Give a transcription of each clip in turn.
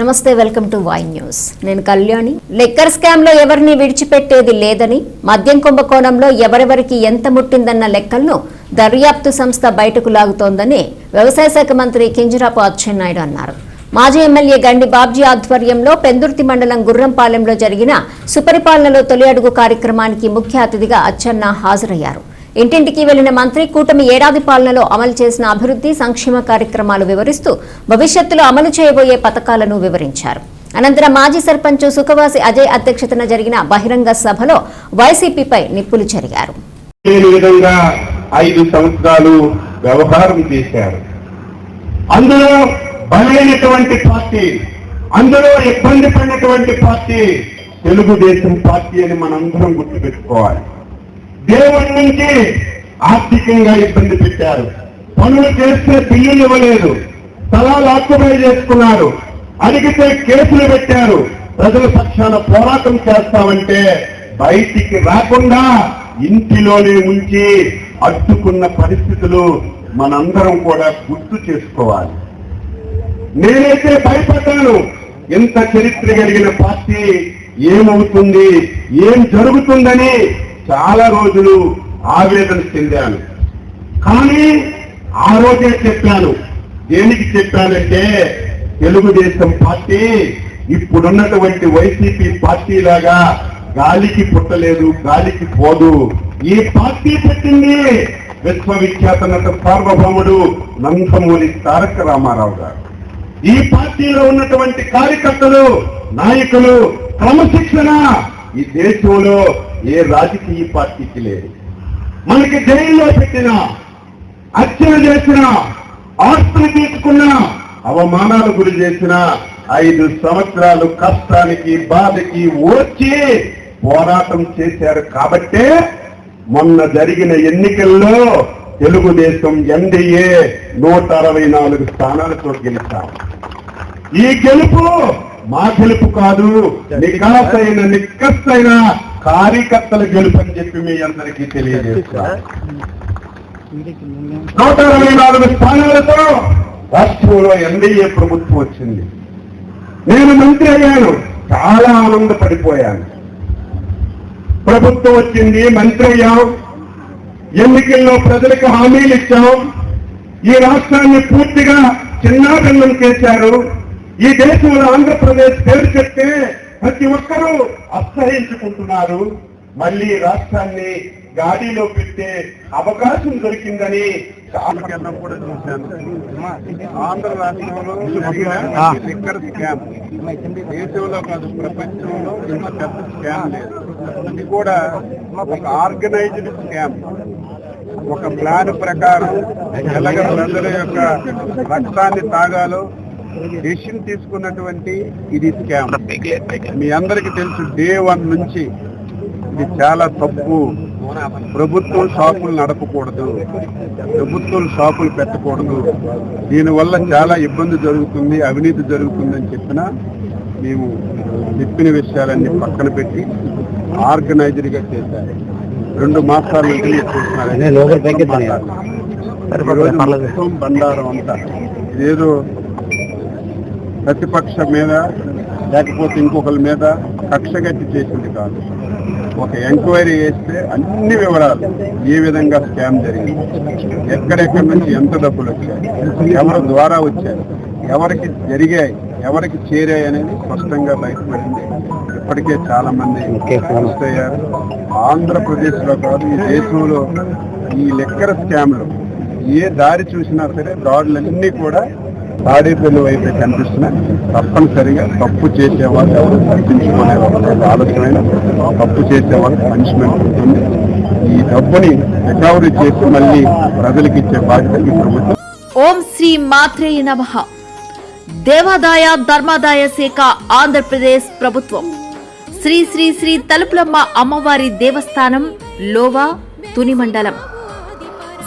నమస్తే welcome to Y news. నేను Kalyani. Liquor స్కామ్లో ఎవరిని విడిచిపెట్టేది లేదని మద్యం కుంభకోణంలో ఎవరెవరికి ఎంత ముట్టిందన్న లెక్కలను దర్యాప్తు సంస్థ బయటకు లాగుతోందని వ్యవసాయ శాఖ మంత్రి కింజరాపు అచ్చెన్నాయుడు అన్నారు. మాజీ ఎమ్మెల్యే గండి బాబ్జీ ఆధ్వర్యంలో పెందుర్తి మండలం గుర్రంపాలెంలో జరిగిన సుపరిపాలనలో తొలి అడుగు కార్యక్రమానికి ముఖ్య అతిథిగా అచ్చెన్న హాజరయ్యారు. ఇంటింటికి వెళ్ళిన మంత్రి కూటమి ఏడాది పాలనలో అమలు చేసిన అభివృద్ధి సంక్షేమ కార్యక్రమాలు వివరిస్తూ భవిష్యత్తులో అమలు చేయబోయే పథకాలను వివరించారు. అనంతరం మాజీ సర్పంచ్ సుఖవాసి అజయ్ అధ్యక్షతన జరిగిన బహిరంగ సభలో వైసీపీపై నిప్పులు చెరిగారు ఐదు సంవత్సరాలు వ్యవహారం చేశారు. అందులో బలైనటువంటి పార్టీ అందులో ఇబ్బంది పడినటువంటి పార్టీ తెలుగుదేశం పార్టీ అని మనందరం గుర్తుపెట్టుకోవాలి. దేవుడి నుంచి ఆర్థికంగా ఇబ్బంది పెట్టారు. పనులు చేస్తే బిల్లులు ఇవ్వలేదు. స్థలాలు ఆక్యుపై చేసుకున్నారు. అడిగితే కేసులు పెట్టారు. ప్రజల పక్షాన పోరాటం చేస్తామంటే బయటికి రాకుండా ఇంటిలోనే ఉంచి అడ్డుకున్న పరిస్థితులు మనందరం కూడా గుర్తు చేసుకోవాలి. నేనైతే భయపడ్డాను. ఎంత చరిత్ర కలిగిన పార్టీ ఏమవుతుంది? ఏం జరుగుతుందని చాలా రోజులు ఆవేదన చెందాను. కానీ ఆ రోజే చెప్పాను. దేనికి చెప్పానంటే తెలుగుదేశం పార్టీ ఇప్పుడున్నటువంటి వైసీపీ పార్టీ లాగా గాలికి పుట్టలేదు గాలికి పోదు. ఈ పార్టీ పెట్టింది విశ్వవిఖ్యాత నట సార్వభౌముడు నందమూరి తారక రామారావు గారు. ఈ పార్టీలో ఉన్నటువంటి కార్యకర్తలు నాయకులు క్రమశిక్షణ ఈ దేశంలో ఏ రాజకీయ పార్టీకి లేదు. మనకి జైల్లో పెట్టిన హత్యలు చేసిన ఆస్తులు తీసుకున్న అవమానాలు గురి చేసిన ఐదు సంవత్సరాలు కష్టానికి బాధకి ఓర్చి పోరాటం చేశారు కాబట్టే మొన్న జరిగిన ఎన్నికల్లో తెలుగుదేశం ఎన్డీఏ నూట అరవై నాలుగు స్థానాలతో గెలిచాం. ఈ గెలుపు మా గెలుపు కాదు నికాసైన నిక్కసైన కార్యకర్తల గెలుపు అని చెప్పి మీ అందరికీ తెలియజేస్తా నూట అరవై నాలుగు స్థానాలతో రాష్ట్రంలో ఎన్డీఏ ప్రభుత్వం వచ్చింది. నేను మంత్రి అయ్యాను చాలా ఆనందపడిపోయాను. ప్రభుత్వం వచ్చింది మంత్రి అయ్యాం ఎన్నికల్లో ప్రజలకు హామీలు ఇచ్చాం ఈ రాష్ట్రాన్ని పూర్తిగా చిన్నాభిన్నం చేశారు. ఈ దేశంలో ఆంధ్రప్రదేశ్ పేరు చెప్తే ప్రతి ఒక్కరూ అసహించుకుంటున్నారు మళ్ళీ రాష్ట్రాన్ని గాడిలో పెట్టే అవకాశం దొరికిందని కూడా చూశాను ఆంధ్ర రాష్ట్రంలో లిక్కర్ స్కామ్. దేశంలో కాదు ప్రపంచంలో ఇంత పెద్ద స్కామ్ లేదు. ఇది కూడా ఒక ఆర్గనైజ్డ్ స్కామ్. ఒక ప్లాన్ ప్రకారం ఎలాగ ప్రజల యొక్క రక్తాన్ని తాగాలో డెసిషన్ తీసుకున్నటువంటి ఇది స్కామ్ మీ అందరికీ తెలుసు డే వన్ నుంచి ఇది చాలా తప్పు. ప్రభుత్వం షాపులు నడపకూడదు. ప్రభుత్వం షాపులు పెట్టకూడదు. దీనివల్ల చాలా ఇబ్బంది జరుగుతుంది అవినీతి జరుగుతుందని చెప్పినా మేము చెప్పిన విషయాలన్నీ పక్కన పెట్టి ఆర్గనైజర్గా చేశారు. రెండు మాసాల నుంచి బండారం అంతా. ఇదేదో ప్రతిపక్ష మీద లేకపోతే ఇంకొకరి మీద కక్ష కట్టి చేసింది కాదు. ఒక ఎంక్వైరీ చేస్తే అన్ని వివరాలు ఏ విధంగా స్కామ్ జరిగింది ఎక్కడెక్కడి నుంచి ఎంత డబ్బులు వచ్చాయి ఎవరి ద్వారా వచ్చాయి ఎవరికి జరిగాయి ఎవరికి చేరాయి అనేది స్పష్టంగా బయటపడింది. ఇప్పటికే చాలా మంది అరెస్ట్ అయ్యారు. ఆంధ్రప్రదేశ్లో కాదు ఈ దేశంలో ఈ లెక్కర స్కామ్లు ఏ దారి చూసినా సరే దాడులన్నీ కూడా తాడేపల్లి వైపు కనిపిస్తున్నా తప్పనిసరిగా తప్పు చేసేవాళ్ళు ఎవరు తప్పించుకునే వాళ్ళు ఆలోచన తప్పు చేసేవాళ్ళు పనిష్మెంట్ ఉంటుంది. ఈ డబ్బుని రికవరీ చేసి మళ్ళీ ప్రజలకు ఇచ్చే బాధ్యత ఈ ప్రభుత్వం. ఓం శ్రీ మాత్రేయ నమః. దేవాదాయ ధర్మాదాయ శాఖ ఆంధ్రప్రదేశ్ ప్రభుత్వం. శ్రీ శ్రీ శ్రీ తలుపులమ్మ అమ్మవారి దేవస్థానం లోవా తుని మండలం.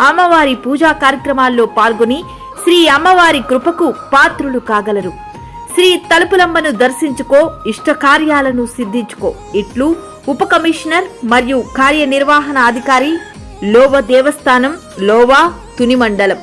అమ్మవారి పూజా కార్యక్రమాల్లో పాల్గొని శ్రీ అమ్మవారి కృపకు పాత్రులు కాగలరు. శ్రీ తలుపులమ్మను దర్శించుకో ఇష్ట కార్యాలను సిద్ధించుకో. ఇట్లు ఉప కమిషనర్ మరియు కార్యనిర్వహణ అధికారి లోవ దేవస్థానం లోవా తుని మండలం